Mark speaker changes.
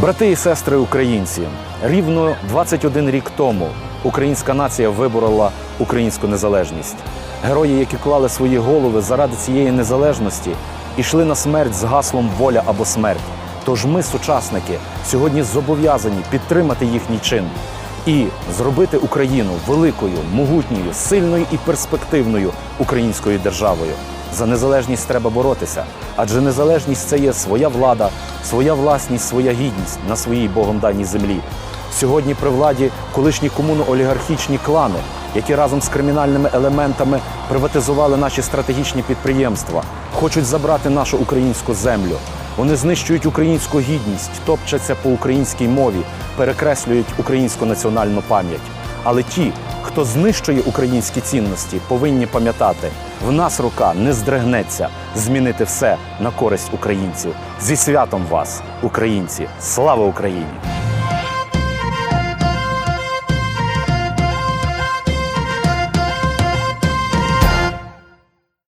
Speaker 1: Брати і сестри українці, рівно 21 рік тому українська нація виборола українську незалежність. Герої, які клали свої голови заради цієї незалежності, ішли на смерть з гаслом воля або смерть. Тож ми, сучасники, сьогодні зобов'язані підтримати їхній чин і зробити Україну великою, могутньою, сильною і перспективною українською державою. За незалежність треба боротися, адже незалежність це є своя влада, своя власність, своя гідність на своїй Богом даній землі. Сьогодні при владі колишні комуно-олігархічні клани, які разом з кримінальними елементами приватизували наші стратегічні підприємства, хочуть забрати нашу українську землю. Вони знищують українську гідність, топчаться по українській мові, перекреслюють українську національну пам'ять. Але ті, хто знищує українські цінності, повинні пам'ятати, в нас рука не здригнеться змінити все на користь українців. Зі святом вас, українці! Слава Україні!